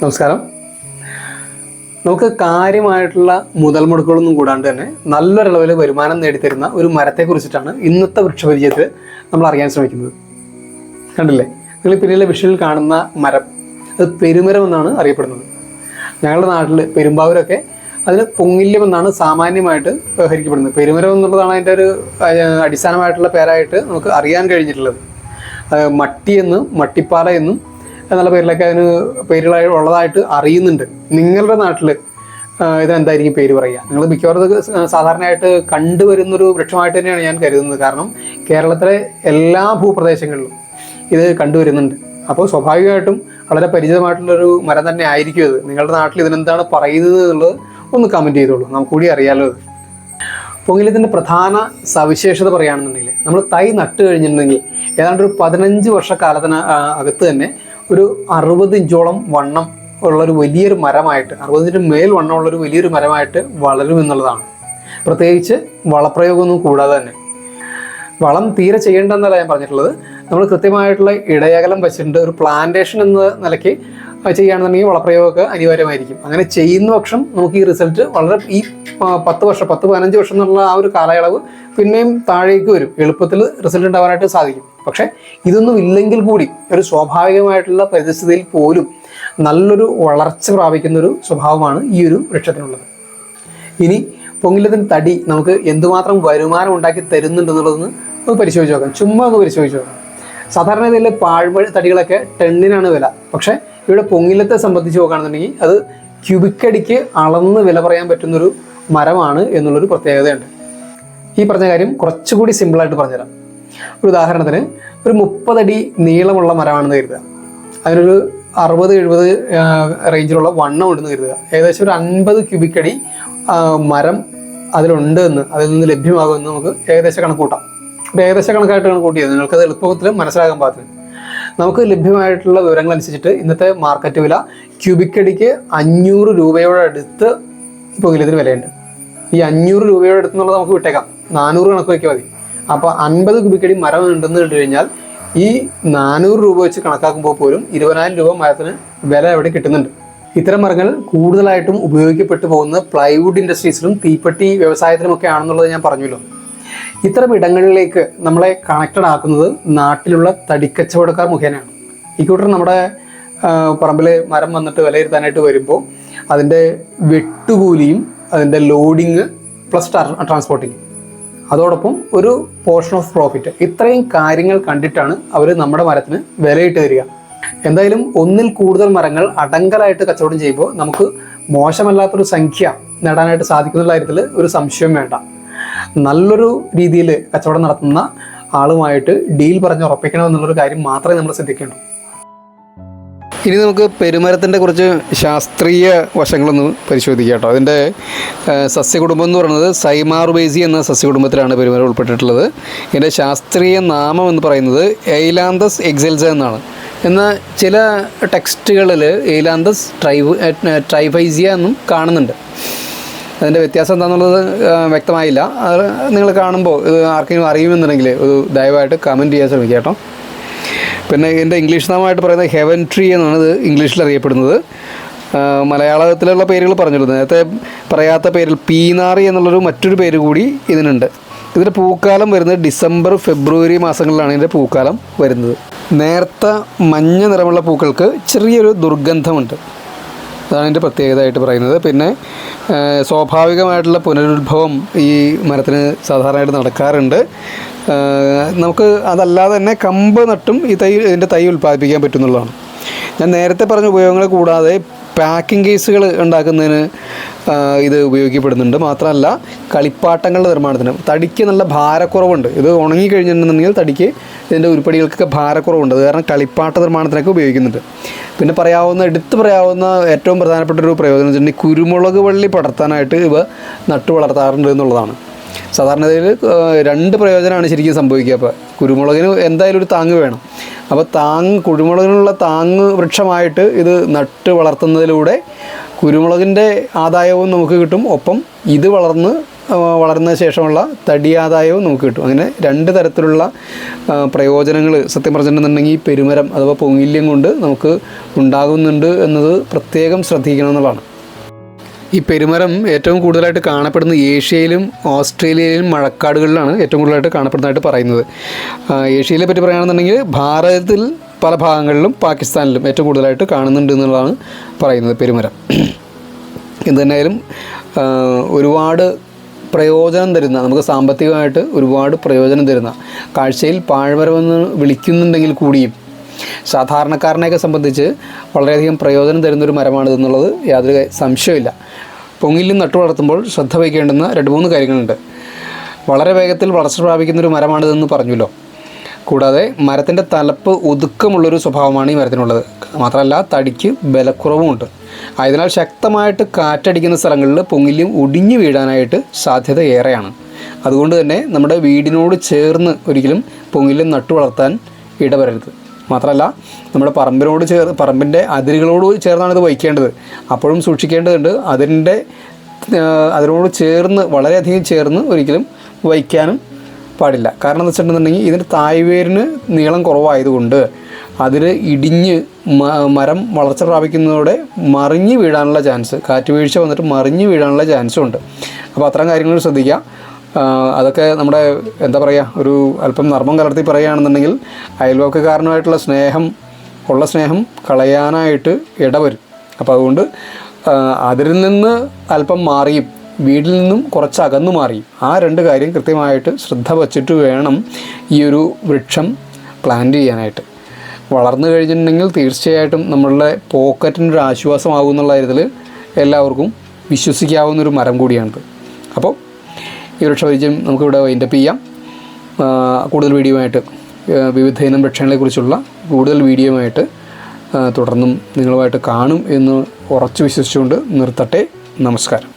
നമസ്കാരം. നമുക്ക് കാര്യമായിട്ടുള്ള മുതൽ മുടക്കുകളൊന്നും കൂടാണ്ട് തന്നെ നല്ലൊരളവിൽ വരുമാനം നേടിത്തരുന്ന ഒരു മരത്തെക്കുറിച്ചിട്ടാണ് ഇന്നത്തെ വൃക്ഷപരിചയത്തിൽ നമ്മൾ അറിയാൻ ശ്രമിക്കുന്നത്. കണ്ടില്ലേ? നിങ്ങൾ പിന്നിലെ വിഷയിൽ കാണുന്ന മരം. അത് പെരുമരം എന്നാണ് അറിയപ്പെടുന്നത്. ഞങ്ങളുടെ നാട്ടിൽ പെരുമ്പാവൂരൊക്കെ അതിന് പൊങ്ങില്യം എന്നാണ് സാമാന്യമായിട്ട് വ്യവഹരിക്കപ്പെടുന്നത്. പെരുമരം എന്നുള്ളതാണ് അതിന്റെ ഒരു അടിസ്ഥാനമായിട്ടുള്ള പേരായിട്ട് നമുക്ക് അറിയാൻ കഴിഞ്ഞിട്ടുള്ളത്. മട്ടി എന്നും മട്ടിപ്പാറ എന്നും എന്നുള്ള പേരിലൊക്കെ അതിന് പേരുകളായി ഉള്ളതായിട്ട് അറിയുന്നുണ്ട്. നിങ്ങളുടെ നാട്ടിൽ ഇതെന്തായിരിക്കും പേര് പറയുക? നിങ്ങൾ മിക്കവാറും സാധാരണയായിട്ട് കണ്ടുവരുന്നൊരു വൃക്ഷമായിട്ട് തന്നെയാണ് ഞാൻ കരുതുന്നത്. കാരണം കേരളത്തിലെ എല്ലാ ഭൂപ്രദേശങ്ങളിലും ഇത് കണ്ടുവരുന്നുണ്ട്. അപ്പോൾ സ്വാഭാവികമായിട്ടും വളരെ പരിചിതമായിട്ടുള്ളൊരു മരം തന്നെ ആയിരിക്കും ഇത്. നിങ്ങളുടെ നാട്ടിൽ ഇതിനെന്താണ് പറയുന്നത് എന്നുള്ളത് ഒന്ന് കമന്റ് ചെയ്തോളൂ. നമുക്ക് കൂടി അറിയാലോ ഇത്. പൊങ്ങിലത്തിന്റെ പ്രധാന സവിശേഷത പറയുകയാണെന്നുണ്ടെങ്കിൽ നമ്മൾ തൈ നട്ട് കഴിഞ്ഞിട്ടുണ്ടെങ്കിൽ ഏതാണ്ട് ഒരു പതിനഞ്ച് വർഷക്കാലത്തിന് അകത്ത് തന്നെ ഒരു അറുപത് ഇഞ്ചോളം വണ്ണം ഉള്ളൊരു വലിയൊരു മരമായിട്ട് അറുപതിന്റെ മേൽ വണ്ണമുള്ളൊരു വലിയൊരു മരമായിട്ട് വളരും എന്നുള്ളതാണ്. പ്രത്യേകിച്ച് വളപ്രയോഗമൊന്നും കൂടാതെ തന്നെ. വളം തീരെ ചെയ്യേണ്ടെന്നല്ല ഞാൻ പറഞ്ഞിട്ടുള്ളത്. നമ്മൾ കൃത്യമായിട്ടുള്ള ഇടയകലം വെച്ചിട്ടുണ്ട് ഒരു പ്ലാന്റേഷൻ എന്ന നിലയ്ക്ക് ചെയ്യുകയാണെന്നുണ്ടെങ്കിൽ വളപ്രയോഗമൊക്കെ അനിവാര്യമായിരിക്കും. അങ്ങനെ ചെയ്യുന്ന പക്ഷം നമുക്ക് ഈ റിസൾട്ട് വളരെ ഈ പത്ത് വർഷം പത്ത് പതിനഞ്ച് വർഷം എന്നുള്ള ആ ഒരു കാലയളവ് പിന്നെയും താഴേക്ക് വരും. എളുപ്പത്തിൽ റിസൾട്ട് ഉണ്ടാവാനായിട്ട് സാധിക്കും. പക്ഷേ ഇതൊന്നും ഇല്ലെങ്കിൽ കൂടി ഒരു സ്വാഭാവികമായിട്ടുള്ള പരിസ്ഥിതിയിൽ പോലും നല്ലൊരു വളർച്ച പ്രാപിക്കുന്ന ഒരു സ്വഭാവമാണ് ഈ ഒരു വൃക്ഷത്തിനുള്ളത്. ഇനി പൊങ്കിലത്തിന് തടി നമുക്ക് എന്തുമാത്രം വരുമാനം ഉണ്ടാക്കി തരുന്നുണ്ടെന്നുള്ളതെന്ന് ഒന്ന് പരിശോധിച്ച് നോക്കാം. ചുമ്മാ ഒന്ന് പരിശോധിച്ച് നോക്കാം. സാധാരണ ഇതിലെ പാഴ്മഴ തടികളൊക്കെ ടെണ്ണിനാണ് വില. പക്ഷേ ഇവിടെ പൊങ്ങിലത്തെ സംബന്ധിച്ച് നോക്കുകയാണെന്നുണ്ടെങ്കിൽ അത് ക്യൂബിക്കടിക്ക് അളന്ന് വില പറയാൻ പറ്റുന്നൊരു മരമാണ് എന്നുള്ളൊരു പ്രത്യേകതയുണ്ട്. ഈ പറഞ്ഞ കാര്യം കുറച്ചുകൂടി സിമ്പിളായിട്ട് പറഞ്ഞുതരാം. ഒരു ഉദാഹരണത്തിന് ഒരു മുപ്പതടി നീളമുള്ള മരമാണെന്ന് കരുതുക. അതിനൊരു അറുപത് എഴുപത് റേഞ്ചിലുള്ള വണ്ണം ഉണ്ടെന്ന് കരുതുക. ഏകദേശം ഒരു അൻപത് ക്യൂബിക് അടി മരം അതിലുണ്ട് എന്ന് അതിൽ നിന്ന് ലഭ്യമാകുമെന്ന് നമുക്ക് ഏകദേശം കണക്ക് കൂട്ടാം ഒരു ഏകദേശ കണക്കായിട്ട് കണക്ക് കൂട്ടിയത്. നിങ്ങൾക്കത് എളുപ്പത്തിൽ മനസ്സിലാക്കാൻ പാകത്തിന്. നമുക്ക് ലഭ്യമായിട്ടുള്ള വിവരങ്ങൾ അനുസരിച്ചിട്ട് ഇന്നത്തെ മാർക്കറ്റ് വില ക്യൂബിക് അടിക്ക് അഞ്ഞൂറ് രൂപയോട് അടുത്ത് ഇതിന് വിലയുണ്ട്. ഈ അഞ്ഞൂറ് രൂപയോട് അടുത്തുനിന്നുള്ളത് നമുക്ക് വിട്ടേക്കാം. നാനൂറ് കണക്ക് വയ്ക്കാൻ മതി. അപ്പോൾ അൻപത് കുബിക്കടി മരം ഉണ്ടെന്ന് കണ്ടു കഴിഞ്ഞാൽ ഈ നാനൂറ് രൂപ വെച്ച് കണക്കാക്കുമ്പോൾ പോലും ഇരുപതിനായിരം രൂപ മരത്തിന് വില അവിടെ കിട്ടുന്നുണ്ട്? ഇത്തരം മരങ്ങൾ കൂടുതലായിട്ടും ഉപയോഗിക്കപ്പെട്ടു പോകുന്നത് പ്ലൈവുഡ് ഇൻഡസ്ട്രീസിലും തീപ്പെട്ടി വ്യവസായത്തിലുമൊക്കെ ആണെന്നുള്ളത് ഞാൻ പറഞ്ഞല്ലോ ഇത്തരം ഇടങ്ങളിലേക്ക് നമ്മളെ കണക്റ്റഡ് ആക്കുന്നത് നാട്ടിലുള്ള തടിക്കച്ചവടക്കാർ മുഖേനയാണ്. ഇക്കൂട്ടർ നമ്മുടെ പറമ്പിൽ മരം വന്നിട്ട് വിലയിരുത്താനായിട്ട് വരുമ്പോൾ അതിന്റെ വെട്ടുകൂലിയും അതിന്റെ ലോഡിങ് പ്ലസ് ട്രാൻസ്പോർട്ടിങ് അതോടൊപ്പം ഒരു പോർഷൻ ഓഫ് പ്രോഫിറ്റ് ഇത്രയും കാര്യങ്ങൾ കണ്ടിട്ടാണ് അവർ നമ്മുടെ മരത്തിന് വിലയിട്ട് തരിക എന്തായാലും ഒന്നിൽ കൂടുതൽ മരങ്ങൾ അടങ്കലായിട്ട് കച്ചവടം ചെയ്യുമ്പോൾ നമുക്ക് മോശമല്ലാത്തൊരു സംഖ്യ നേടാനായിട്ട് സാധിക്കുന്ന കാര്യത്തിൽ ഒരു സംശയം വേണ്ട. നല്ലൊരു രീതിയിൽ കച്ചവടം നടത്തുന്ന ആളുമായിട്ട് ഡീൽ പറഞ്ഞ് ഉറപ്പിക്കണം എന്നുള്ളൊരു കാര്യം മാത്രമേ നമ്മൾ ശ്രദ്ധിക്കേണ്ടൂ. ഇനി നമുക്ക് പെരുമരത്തിന്റെ കുറച്ച് ശാസ്ത്രീയ വശങ്ങളൊന്ന് പരിശോധിക്കാം കേട്ടോ. അതിന്റെ സസ്യകുടുംബം എന്ന് പറയുന്നത് സൈമാറുബേസി എന്ന സസ്യകുടുംബത്തിലാണ് പെരുമരം ഉൾപ്പെട്ടിട്ടുള്ളത്. ഇതിന്റെ ശാസ്ത്രീയ നാമം എന്ന് പറയുന്നത് എയ്ലാന്തസ് എക്സെൽസ എന്നാണ്. എന്നാൽ ചില ടെക്സ്റ്റുകളിൽ എയ്ലാന്തസ് ട്രൈവ് ട്രൈഫൈസിയ എന്നും കാണുന്നുണ്ട്. അതിന്റെ വ്യത്യാസം എന്താണെന്നുള്ളത് വ്യക്തമായില്ല. നിങ്ങൾ കാണുമ്പോൾ ഇത് ആർക്കെങ്കിലും അറിയുമെന്നുണ്ടെങ്കിൽ ഒരു ദയവായിട്ട് കമന്റ് ചെയ്യാൻ ശ്രമിക്കാം കേട്ടോ. പിന്നെ ഇതിന്റെ ഇംഗ്ലീഷ് നാമമായിട്ട് പറയുന്നത് ഹെവൻ ട്രീ എന്നാണ് ഇത് ഇംഗ്ലീഷിൽ അറിയപ്പെടുന്നത്. മലയാളത്തിലുള്ള പേരുകൾ പറഞ്ഞിരുന്നു നേരത്തെ പറയാത്ത പേരിൽ പീനാറി എന്നുള്ളൊരു മറ്റൊരു പേര് കൂടി ഇതിനുണ്ട്. ഇതിന്റെ പൂക്കാലം വരുന്നത് ഡിസംബർ ഫെബ്രുവരി മാസങ്ങളിലാണ് ഇതിന്റെ പൂക്കാലം വരുന്നത്. നേർത്ത മഞ്ഞ നിറമുള്ള പൂക്കൾക്ക് ചെറിയൊരു ദുർഗന്ധമുണ്ട്. അതാണ് ഇതിന്റെ പ്രത്യേകതയായിട്ട് പറയുന്നത്. പിന്നെ സ്വാഭാവികമായിട്ടുള്ള പുനരുത്ഭവം ഈ മരത്തിന് സാധാരണയായിട്ട് നടക്കാറുണ്ട്. നമുക്ക് അതല്ലാതെ തന്നെ കമ്പ് നട്ടും ഈ തൈ ഇതിന്റെ തൈ ഉൽപ്പാദിപ്പിക്കാൻ പറ്റുന്നുള്ളതാണ്. ഞാൻ നേരത്തെ പറഞ്ഞ ഉപയോഗങ്ങൾ കൂടാതെ പാക്കിംഗ് കേസുകൾ ഉണ്ടാക്കുന്നതിന് ഇത് ഉപയോഗിക്കപ്പെടുന്നുണ്ട്. മാത്രമല്ല കളിപ്പാട്ടങ്ങളുടെ നിർമ്മാണത്തിന്. തടിക്ക് നല്ല ഭാരക്കുറവുണ്ട്. ഇത് ഉണങ്ങി തടിക്ക് ഇതിന്റെ ഉരുപ്പടികൾക്കൊക്കെ ഭാരക്കുറവുണ്ട്. അത് കാരണം കളിപ്പാട്ട നിർമ്മാണത്തിനൊക്കെ ഉപയോഗിക്കുന്നുണ്ട്. പിന്നെ പറയാവുന്ന എടുത്തു പറയാവുന്ന ഏറ്റവും പ്രധാനപ്പെട്ട ഒരു പ്രയോജനം വെച്ചിട്ടുണ്ടെങ്കിൽ കുരുമുളക് വള്ളി പടർത്താനായിട്ട് ഇവ നട്ടു വളർത്താറുണ്ട് എന്നുള്ളതാണ്. സാധാരണയിൽ രണ്ട് പ്രയോജനമാണ് ശരിക്കും സംഭവിക്കുക. അപ്പോൾ കുരുമുളകിന് എന്തായാലും ഒരു താങ്ങ് വേണം. അപ്പോൾ താങ് കുരുമുളകിനുള്ള താങ് വൃക്ഷമായിട്ട് ഇത് നട്ട് വളർത്തുന്നതിലൂടെ കുരുമുളകിന്റെ ആദായവും നമുക്ക് കിട്ടും. ഒപ്പം ഇത് വളർന്ന് വളർന്ന ശേഷമുള്ള തടി ആദായവും നമുക്ക് കിട്ടും. അങ്ങനെ രണ്ട് തരത്തിലുള്ള പ്രയോജനങ്ങൾ സത്യം പറഞ്ഞിട്ടുണ്ടെന്നുണ്ടെങ്കിൽ പെരുമരം അഥവാ പൊങ്ങില്യം കൊണ്ട് നമുക്ക് ഉണ്ടാകുന്നുണ്ട് എന്നത് പ്രത്യേകം ശ്രദ്ധിക്കണം എന്നുള്ളതാണ്. ഈ പെരുമരം ഏറ്റവും കൂടുതലായിട്ട് കാണപ്പെടുന്ന ഏഷ്യയിലും ഓസ്ട്രേലിയയിലും മഴക്കാടുകളിലാണ് ഏറ്റവും കൂടുതലായിട്ട് കാണപ്പെടുന്നതായിട്ട് പറയുന്നത്. ഏഷ്യയിലെ പറ്റി പറയുകയാണെന്നുണ്ടെങ്കിൽ ഭാരതത്തിൽ പല ഭാഗങ്ങളിലും പാകിസ്ഥാനിലും ഏറ്റവും കൂടുതലായിട്ട് കാണുന്നുണ്ട് എന്നുള്ളതാണ് പറയുന്നത് പെരുമരം. എന്ത് തന്നെയായാലും ഒരുപാട് പ്രയോജനം തരുന്ന നമുക്ക് സാമ്പത്തികമായിട്ട് ഒരുപാട് പ്രയോജനം തരുന്ന കാഴ്ചയിൽ പാഴ്മരമെന്ന് വിളിക്കുന്നുണ്ടെങ്കിൽ കൂടിയും സാധാരണക്കാരനെയൊക്കെ സംബന്ധിച്ച് വളരെയധികം പ്രയോജനം തരുന്നൊരു മരമാണ് ഇതെന്നുള്ളത് യാതൊരു സംശയമില്ല പൊങ്ങിലും നട്ടു വളർത്തുമ്പോൾ ശ്രദ്ധ വയ്ക്കേണ്ടുന്ന രണ്ട് മൂന്ന് കാര്യങ്ങളുണ്ട്. വളരെ വേഗത്തിൽ വളർച്ച പ്രാപിക്കുന്ന ഒരു മരമാണിതെന്ന് പറഞ്ഞല്ലോ. കൂടാതെ മരത്തിന്റെ തലപ്പ് ഒതുക്കമുള്ളൊരു സ്വഭാവമാണ് ഈ മരത്തിനുള്ളത്. മാത്രമല്ല തടിക്ക് ബലക്കുറവുമുണ്ട്. ആയതിനാൽ ശക്തമായിട്ട് കാറ്റടിക്കുന്ന സ്ഥലങ്ങളിൽ പൊങ്ങില്ലും ഒടിഞ്ഞു വീഴാനായിട്ട് സാധ്യത ഏറെയാണ്. അതുകൊണ്ട് തന്നെ നമ്മുടെ വീടിനോട് ചേർന്ന് ഒരിക്കലും പൊങ്ങില്ലും നട്ടു വളർത്താൻ ഇടവരരുത്. മാത്രമല്ല നമ്മുടെ പറമ്പിനോട് ചേർ പറമ്പിന്റെ അതിരുകളോട് ചേർന്നാണ് ഇത് വയ്ക്കേണ്ടത് അപ്പോഴും സൂക്ഷിക്കേണ്ടതുണ്ട് അതിന്റെ അതിനോട് ചേർന്ന് വളരെയധികം ചേർന്ന് ഒരിക്കലും വയ്ക്കാനും പാടില്ല. കാരണം എന്ന് വെച്ചിട്ടുണ്ടെന്നുണ്ടെങ്കിൽ ഇതിന്റെ തായ്വേരിന് നീളം കുറവായതുകൊണ്ട് അതിൽ ഇടിഞ്ഞ് മരം വളർച്ച പ്രാപിക്കുന്നതോടെ മറിഞ്ഞ് വീഴാനുള്ള ചാൻസ് കാറ്റ് വീഴ്ച വന്നിട്ട് മറിഞ്ഞ് വീഴാനുള്ള ചാൻസും ഉണ്ട് അപ്പോൾ അത്തരം കാര്യങ്ങൾ ശ്രദ്ധിക്കുക. അതൊക്കെ നമ്മുടെ എന്താ പറയുക ഒരു അല്പം നർമ്മം കലർത്തി പറയുകയാണെന്നുണ്ടെങ്കിൽ അയൽവക്കക്കാരനുമായിട്ടുള്ള സ്നേഹം ഉള്ള സ്നേഹം കളയാനായിട്ട് ഇടവരും. അപ്പോൾ അതുകൊണ്ട് അതിൽ നിന്ന് അല്പം മാറിയും വീട്ടിൽ നിന്നും കുറച്ച് അകന്നു മാറി ആ രണ്ട് കാര്യം കൃത്യമായിട്ട് ശ്രദ്ധ വച്ചിട്ട് വേണം ഈ ഒരു വൃക്ഷം പ്ലാന്റ് ചെയ്യാനായിട്ട്. വളർന്നു കഴിഞ്ഞിട്ടുണ്ടെങ്കിൽ തീർച്ചയായിട്ടും നമ്മളുടെ പോക്കറ്റിനൊരു ആശ്വാസമാകും എന്നുള്ള കാര്യത്തിൽ എല്ലാവർക്കും വിശ്വസിക്കാവുന്ന ഒരു മരം കൂടിയാണിത്. അപ്പോൾ ഈ വൃക്ഷപരിചയം നമുക്കിവിടെ വൈൻഡപ്പ് ചെയ്യാം. കൂടുതൽ വീഡിയോ ആയിട്ട് ആ, വിവിധ ഇനം വൃക്ഷങ്ങളെക്കുറിച്ചുള്ള കൂടുതൽ വീഡിയോ ആയിട്ട് തുടർന്നും നിങ്ങളുമായിട്ട് കാണും എന്ന് ഉറച്ചു വിശ്വസിച്ചുകൊണ്ട് നിർത്തട്ടെ. നമസ്കാരം.